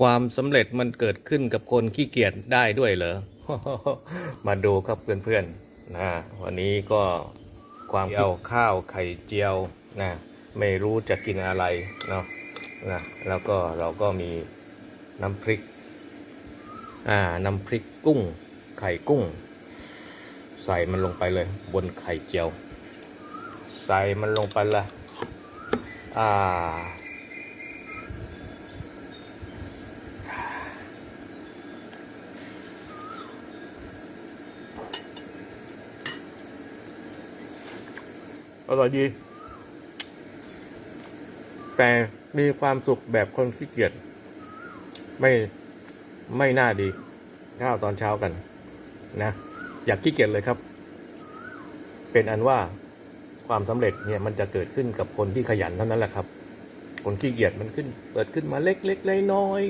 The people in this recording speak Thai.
ความสำเร็จมันเกิดขึ้นกับคนขี้เกียจได้ด้วยเหรอ มาดูครับเพื่อนๆนะวันนี้ก็ความเจียวข้าวไข่เจียวนะไม่รู้จะกินอะไรเนาะนะแล้วก็เราก็มีน้ำพริกอ่าน้ำพริกกุ้ง ไข่กุ้ง ใส่มันลงไปเลย บนไข่เจียว ใส่มันลงไปละอ่า อร่อยดี แต่มีความสุขแบบคนขี้เกียจไม่ไม่น่าดี ข้าวตอนเช้ากัน นะ อยากขี้เกียจเลยครับ เป็นอันว่าความสำเร็จเนี่ยมันจะเกิดขึ้นกับคนที่ขยันเท่านั้นแหละครับ คนขี้เกียจมันขึ้นเปิดขึ้นมาเล็กๆน้อย